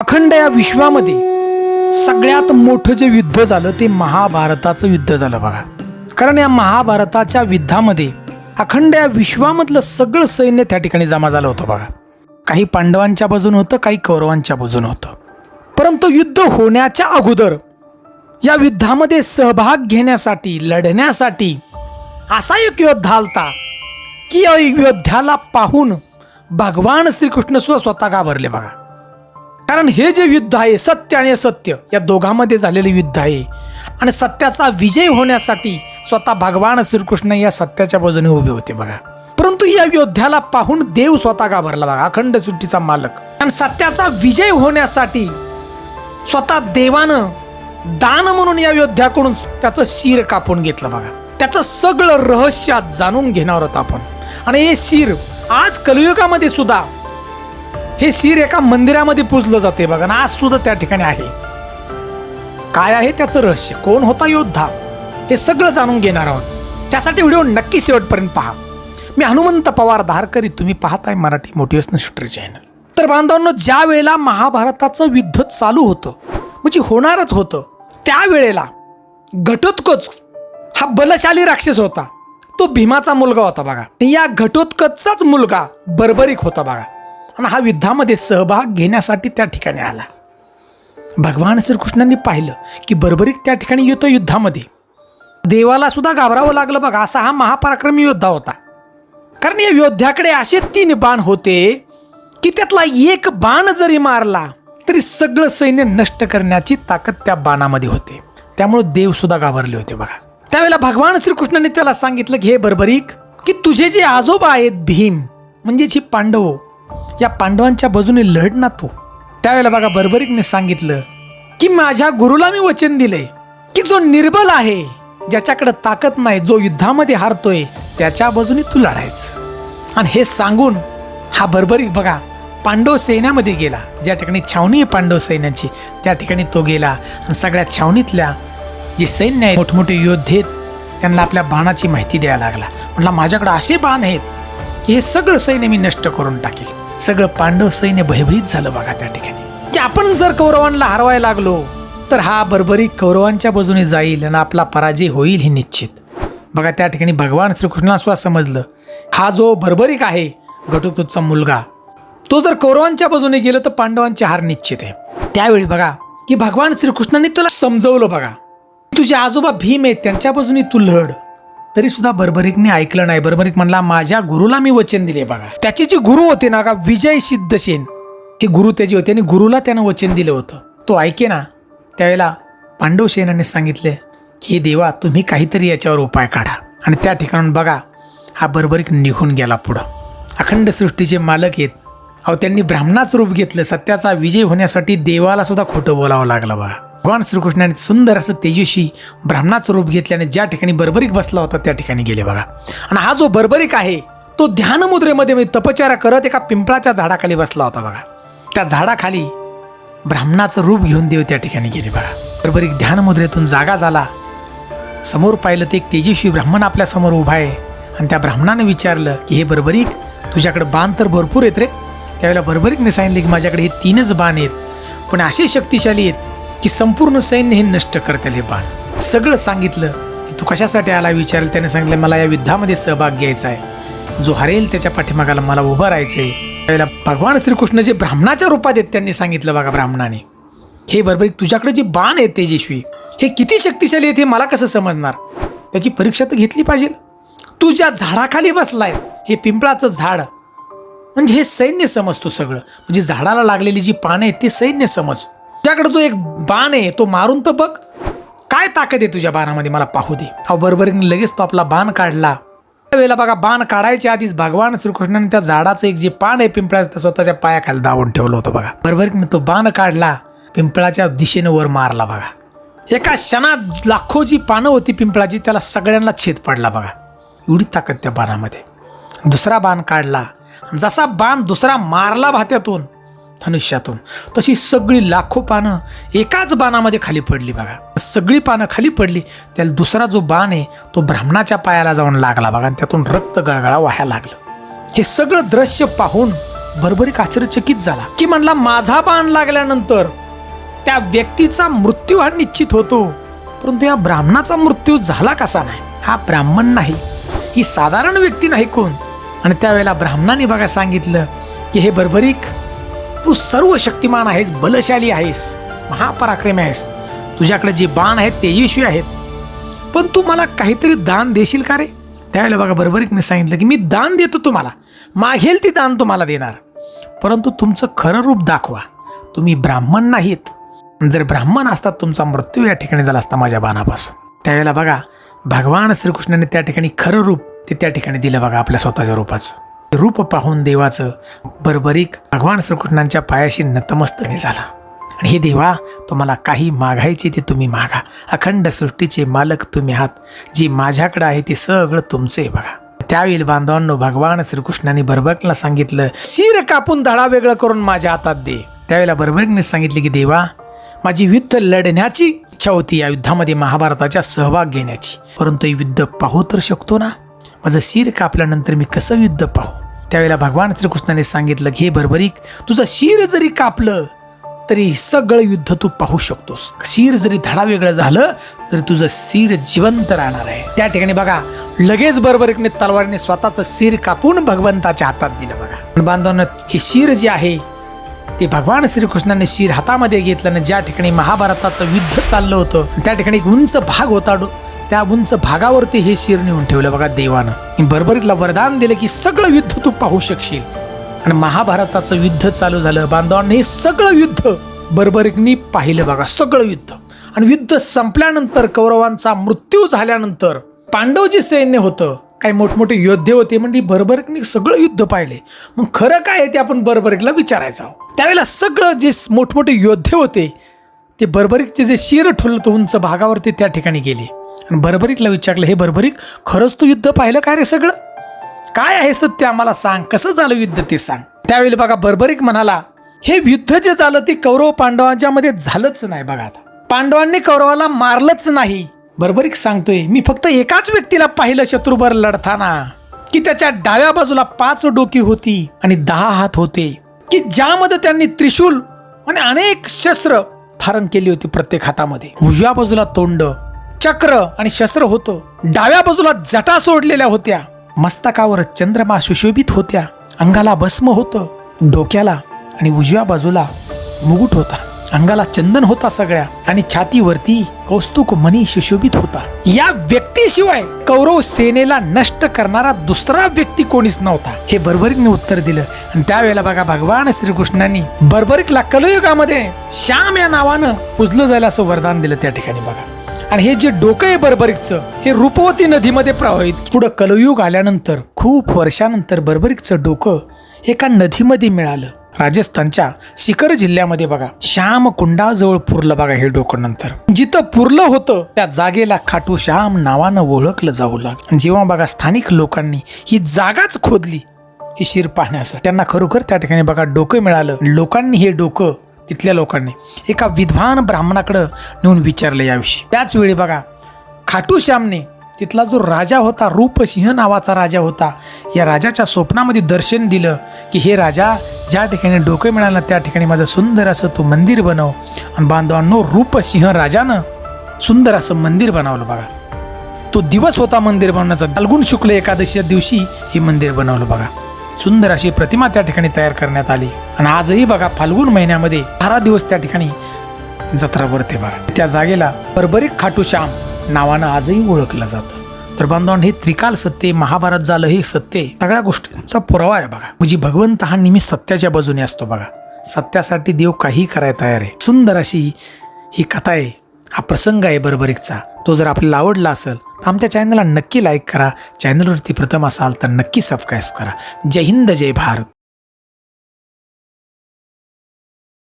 अखंड या विश्वामध्ये सगळ्यात मोठं जे युद्ध झालं ते महाभारताचं युद्ध झालं बघा. कारण या महाभारताच्या युद्धामध्ये अखंड या विश्वामधलं सगळं सैन्य त्या ठिकाणी जमा झालं होतं बघा. काही पांडवांच्या बाजून होतं काही कौरवांच्या बाजून होतं. परंतु युद्ध होण्याच्या अगोदर या युद्धामध्ये सहभाग घेण्यासाठी लढण्यासाठी असा एक योद्धा आलता की या योद्ध्याला पाहून भगवान श्रीकृष्ण सुद्धा स्वतः घाबरले बघा. कारण हे जे युद्ध आहे सत्य आणि असत्य या दोघांमध्ये झालेले युद्ध आहे. आणि सत्याचा विजय होण्यासाठी स्वतः भगवान श्रीकृष्ण या सत्याच्या बाजूने उभे होते बघा. परंतु या योद्ध्याला पाहून देव स्वतः घाबरला बघा अखंड सुट्टीचा मालक. आणि सत्याचा विजय होण्यासाठी स्वतः देवानं दान म्हणून या योद्ध्याकडून त्याचं शिर कापून घेतलं बघा. त्याचं सगळं रहस्य जाणून घेणार आहोत आपण. आणि हे शिर आज कलियुगामध्ये सुद्धा हे शिर एका मंदिरामध्ये पूजलं जाते बघा ना आज सुद्धा त्या ठिकाणी आहे. काय आहे त्याचं रहस्य? कोण होता योद्धा? हे सगळं जाणून घेणार आहोत. त्यासाठी व्हिडिओ नक्की शेवटपर्यंत पहा. मी हनुमंत पवार धारकरी तुम्ही पाहताय मराठी मोटिवेशनल स्टोरी चॅनल तर बांधवांनो ज्या वेळेला महाभारताचं युद्ध चालू होतं म्हणजे होणारच होतं त्यावेळेला घटोत्कच हा बलशाली राक्षस होता. तो भीमाचा मुलगा होता बघा. या घटोत्कचचाच मुलगा बर्बरिक होता बघा. आणि हा युद्धामध्ये सहभाग घेण्यासाठी त्या ठिकाणी आला. भगवान श्रीकृष्णांनी पाहिलं की बर्बरिक त्या ठिकाणी येतो युद्धामध्ये. देवाला सुद्धा घाबरावं लागलं बघा असा हा महापराक्रमी योद्धा होता. कारण या योद्ध्याकडे असे तीन बाण होते की त्यातला एक बाण जरी मारला तरी सगळं सैन्य नष्ट करण्याची ताकद त्या बाणामध्ये होते. त्यामुळे देव सुद्धा घाबरले होते बघा. त्यावेळेला भगवान श्रीकृष्णाने त्याला सांगितलं की हे बर्बरीक की तुझे जे आजोबा आहेत भीम म्हणजेच ही पांडव या पांडवांच्या बाजूने लढणार तो तू. त्यावेळेला बघा बर्बरीकने सांगितलं की माझ्या गुरुला मी वचन दिले की जो निर्बल आहे ज्याच्याकडे ताकद नाही जो युद्धामध्ये हारतोय त्याच्या बाजूने तू लढायचं. आणि हे सांगून हा बर्बरीक बघा पांडव सैन्यामध्ये गेला. ज्या ठिकाणी छावणी आहे पांडव सैन्याची त्या ठिकाणी तो गेला. आणि सगळ्या छावणीतल्या जे सैन्य आहे मोठमोठे योद्धे त्यांना आपल्या बाणाची माहिती द्यायला लागला. म्हटला माझ्याकडे असे बाण आहेत की हे सगळं सैन्य मी नष्ट करून टाकेल. सगळं पांडव सैन्य भयभीत झालं बघा त्या ठिकाणी. की आपण जर कौरवांना हरवायला लागलो तर हा बर्बरीक कौरवांच्या बाजूने जाईल आणि आपला पराजय होईल हे निश्चित. बघा त्या ठिकाणी भगवान श्रीकृष्णाला सुद्धा समजलं. हा जो बर्बरीक आहे घटोत्कचचा मुलगा तो जर कौरवांच्या बाजूने गेलं तर पांडवांचे हार निश्चित आहे. त्यावेळी बघा की भगवान श्रीकृष्णाने तुला समजवलं बघा. तुझे आजोबा भीम आहेत त्यांच्या बाजूने तू लढ. तरी सुद्धा बर्बरिकने ऐकलं नाही. बर्बरिक म्हणला माझ्या गुरुला मी वचन दिले बघा. त्याचे जे गुरु होते ना का विजय सिद्धसेन हे गुरु त्याचे होते आणि गुरुला त्यानं वचन दिलं होतं. तो ऐके ना त्यावेळेला पांडव सेनाने सांगितले की हे देवा तुम्ही काहीतरी याच्यावर उपाय काढा. आणि त्या ठिकाणून बघा हा बर्बरिक निघून गेला पुढं. अखंड सृष्टीचे मालक आहेत. अहो त्यांनी ब्राह्मणाच रूप घेतलं. सत्याचा विजय होण्यासाठी देवाला सुद्धा खोटं बोलावं लागलं बघा. भगवान श्रीकृष्णाने सुंदर असं तेजस्वी ब्राह्मणाचं रूप घेतल्याने ज्या ठिकाणी बरबरीक बसला होता त्या ठिकाणी गेले बघा. आणि हा जो बर्बरिक आहे तो ध्यानमुद्रेमध्ये म्हणजे तपचारा करत एका पिंपळाच्या झाडाखाली बसला होता बघा. त्या झाडाखाली ब्राह्मणाचं रूप घेऊन देव त्या ठिकाणी गेले बघा. बर्बरिक ध्यानमुद्रेतून जागा झाला. समोर पाहिलं ते एक तेजस्वी ब्राह्मण आपल्यासमोर उभा आहे. आणि त्या ब्राह्मणाने विचारलं की हे बर्बरीक तुझ्याकडे बाण तर भरपूर आहेत रे. त्यावेळेला बर्बरीकने सांगितले की माझ्याकडे हे तीनच बाण आहेत. पण असे शक्तिशाली आहेत की संपूर्ण सैन्य हे नष्ट करतील हे बाण सगळं सांगितलं की तू कशासाठी आला विचारलं? त्याने सांगितलं मला या युद्धामध्ये सहभाग घ्यायचा आहे. जो हरेल त्याच्या पाठीमागाला मला उभं राहायचं आहे त्यावेळेला भगवान श्रीकृष्ण जे ब्राह्मणाच्या रूपात आहेत त्यांनी सांगितलं बघा ब्राह्मणाने हे बरोबर तुझ्याकडे जे बाण आहेत तेजस्वी हे किती शक्तिशाली आहेत हे मला कसं समजणार? त्याची परीक्षा तर घेतली पाहिजे तू ज्या झाडाखाली बसलाय हे पिंपळाचं झाड म्हणजे हे सैन्य समजतो सगळं. म्हणजे झाडाला लागलेली जी पानं आहेत ते सैन्य समज. तुझ्याकडे जो एक बाण आहे तो मारून तर बघ. काय ताकद आहे तुझ्या बाणामध्ये? मला पाहू दे. अहो बरोबरीने लगेच तो आपला बाण काढला. त्यावेळेला बघा बाण काढायच्या आधीच भगवान श्रीकृष्णाने त्या झाडाचं एक जे पान आहे पिंपळाचं त्या स्वतःच्या पायाखाली दावून ठेवलं होतं बघा. बरोबरीने तो बाण काढला पिंपळाच्या दिशेने वर मारला बघा. एका क्षणात लाखो जी पानं होती पिंपळाची त्याला सगळ्यांना छेद पडला बघा. एवढी ताकद त्या बाणामध्ये. दुसरा बाण काढला. जसा बाण दुसरा मारला भात्यातून धनुष्यातून. तशी सगळी लाखो पानं एकाच बाणामध्ये खाली पडली बघा. सगळी पानं खाली पडली त्याला दुसरा जो बाण आहे तो ब्राह्मणाच्या पायाला जाऊन लागला बघा आणि त्यातून रक्त गळगळा व्हायला लागलं. हे सगळं दृश्य पाहून भरभरीक आश्चर्यचकित झाला की म्हणला माझा बाण लागल्यानंतर त्या व्यक्तीचा मृत्यू हा निश्चित होतो. परंतु या ब्राह्मणाचा मृत्यू झाला कसा नाही? हा ब्राह्मण नाही ही साधारण व्यक्ती नाही कोण? आणि त्यावेळेला ब्राह्मणाने बघा सांगितलं की हे बर्बरीक तू सर्व शक्तिमान आहेस बलशाली आहेस महापराक्रमी आहेस. तुझ्याकडे जे बाण आहेत ते तेजस्वी आहेत. पण तू मला काहीतरी दान देशील का रे? त्यावेळेला बघा बरोबरीने सांगितलं की मी दान देतो तुम्हाला. मागेल ते दान तुम्हाला देणार. परंतु तुमचं खरं रूप दाखवा. तुम्ही ब्राह्मण नाहीत. जर ब्राह्मण असतात तुमचा मृत्यू या ठिकाणी झाला असता माझ्या बाणापासून. त्यावेळेला बघा भगवान श्रीकृष्णाने त्या ठिकाणी खरं रूप ते त्या ठिकाणी दिलं बघा आपल्या स्वतःच्या रूपाचं. रूप पाहून देवाचं बरबरीक भगवान श्रीकृष्णांच्या पायाशी नतमस्तनी झाला. आणि हे देवा तुम्हाला काही मागायचे ते तुम्ही मागा. अखंड सृष्टीचे मालक तुम्ही आहात. जे माझ्याकडे आहे ते सगळं तुमचं आहे बघा. त्यावेळी बांधवांनो भगवान श्रीकृष्णाने बरबरीकला सांगितलं शिर कापून धडा वेगळं करून माझ्या हातात दे. त्यावेळेला बरबरीकने सांगितले की देवा माझी युद्ध लढण्याची इच्छा होती या युद्धामध्ये महाभारताच्या सहभाग घेण्याची. परंतु युद्ध पाहू तर शकतो ना? माझं शिर कापल्यानंतर मी कसं युद्ध पाहू? त्यावेळेला भगवान श्रीकृष्णाने सांगितलं की हे भरभरीक तुझं शिर जरी कापलं तरी सगळं युद्ध तू पाहू शकतोस. शिर जरी धडा वेगळं झालं तरी तुझं शिर जिवंत राहणार आहे. त्या ठिकाणी बघा लगेच बरोबरीने तलवारीने स्वतःचं शिर कापून भगवंताच्या हातात दिलं बघा. पण हे शिर जे आहे ते भगवान श्रीकृष्णाने शिर हातामध्ये घेतल्यानं ज्या ठिकाणी महाभारताचं युद्ध चाललं होतं त्या ठिकाणी एक उंच भाग होता त्या उंच भागावरती हे शिर नेऊन ठेवलं बघा देवानं. बरबरीतला वरदान दिलं की सगळं युद्ध तू पाहू शकशील. आणि महाभारताचं युद्ध चालू झालं. बांधवांनी हे सगळं युद्ध बर्बरिकनी पाहिलं बघा सगळं युद्ध. आणि युद्ध संपल्यानंतर कौरवांचा मृत्यू झाल्यानंतर पांडव जे सैन्य होतं. काही मोठमोठे योद्धे होते म्हणजे बर्बरिकनी सगळं युद्ध पाहिले. मग खरं काय आहे ते आपण बर्बरिकला विचारायचं आहोत त्यावेळेला सगळं जे मोठमोठे योद्धे होते ते बर्बरिकचे जे शिर ठुलत होतं उंच भागावरती त्या ठिकाणी गेले. आणि बर्बरिकला विचारलं हे बर्बरिक खरंच तू युद्ध पाहिलं काय रे सगळं? काय आहे सत्य आम्हाला सांग कसं झालं युद्ध ते सांग? त्यावेळी बघा बर्बरिक म्हणाला हे युद्ध जे झालं ते कौरव पांडवांच्या मध्ये झालंच नाही बघा आता. पांडवांनी कौरवाला मारलंच नाही. बर्बरिक सांगतोय मी फक्त एकाच व्यक्तीला पाहिलं शत्रूबर लढताना की त्याच्या डाव्या बाजूला पाच डोकी होती आणि दहा हात होते की ज्यामध्ये त्यांनी त्रिशूल आणि अनेक शस्त्र धारण केली होती प्रत्येक हातामध्ये. उजव्या बाजूला तोंड चक्र आणि शस्त्र होतं. डाव्या बाजूला जटा सोडलेल्या होत्या. मस्तकावर चंद्रमा सुशोभित होत्या. अंगाला भस्म होतं. डोक्याला आणि उजव्या बाजूला मुकुट होता. अंगाला चंदन होता सगळ्या आणि छातीवरती कौस्तुक मणी सुशोभित होता. या व्यक्तीशिवाय कौरव सेनेला नष्ट करणारा दुसरा व्यक्ती कोणीच नव्हता. हे बर्बरिकने उत्तर दिलं. आणि त्यावेळेला बघा भगवान श्रीकृष्णांनी बर्बरिकला कलयुगामध्ये श्याम या नावानं पुजलं जायला असं वरदान दिलं त्या ठिकाणी बघा. आणि हे जे डोकं आहे बर्बरिकचं हे रूपवती नदीमध्ये प्रवाहित. पुढं कलयुग आल्यानंतर खूप वर्षानंतर बर्बरिकचं डोकं एका नदीमध्ये मिळालं. राजस्थानच्या शिखर जिल्ह्यामध्ये बघा श्याम कुंडाजवळ पुरलं बघा हे डोकं नंतर. जिथं पुरलं होतं त्या जागेला खाटू श्याम नावानं ओळखलं जाऊ लागलं. जेव्हा बघा स्थानिक लोकांनी ही जागाच खोदली ही शिर पाहण्यासाठी त्यांना खरोखर त्या ठिकाणी बघा डोकं मिळालं. लोकांनी हे डोकं तिथल्या लोकांनी एका विद्वान ब्राह्मणाकडं नेऊन विचारलं याविषयी. त्याच वेळी बघा खाटू श्यामने तिथला जो राजा होता रूपसिंह नावाचा राजा होता या राजाच्या स्वप्नामध्ये दर्शन दिलं की हे राजा ज्या ठिकाणी डोकं मिळालं त्या ठिकाणी माझं सुंदर असं तू मंदिर बनव. आणि बांधवांनो रूपसिंह राजानं सुंदर असं मंदिर बनवलं बघा. तो दिवस होता मंदिर बनवण्याचा. फाल्गुन शुक्ल एकादशीच्या दिवशी हे मंदिर बनवलं बघा. सुंदर अशी प्रतिमा त्या ठिकाणी तयार करण्यात आली. आणि आजही बघा फाल्गुन महिन्यामध्ये बारा दिवस त्या ठिकाणी जत्रा भरते बघा. त्या जागेला बरबरीक खाटू श्याम नावानं आजही ओळखलं जातं. तर बांधवांनो हे त्रिकाल सत्य महाभारत झालं हे सत्य सगळ्या गोष्टींचा पुरावा आहे बघा. म्हणजे भगवंत हा नेहमी सत्याच्या बाजूने असतो बघा. सत्यासाठी देव काही करायला तयार आहे. सुंदर अशी ही कथा आहे. हा प्रसंग आहे बरोबरीकचा. तो जर आपल्याला आवडला असेल तर आमच्या चॅनलला नक्की लाईक करा. चॅनलवरती प्रथम असाल तर नक्की सबस्क्राईब करा. जय हिंद जय भारत.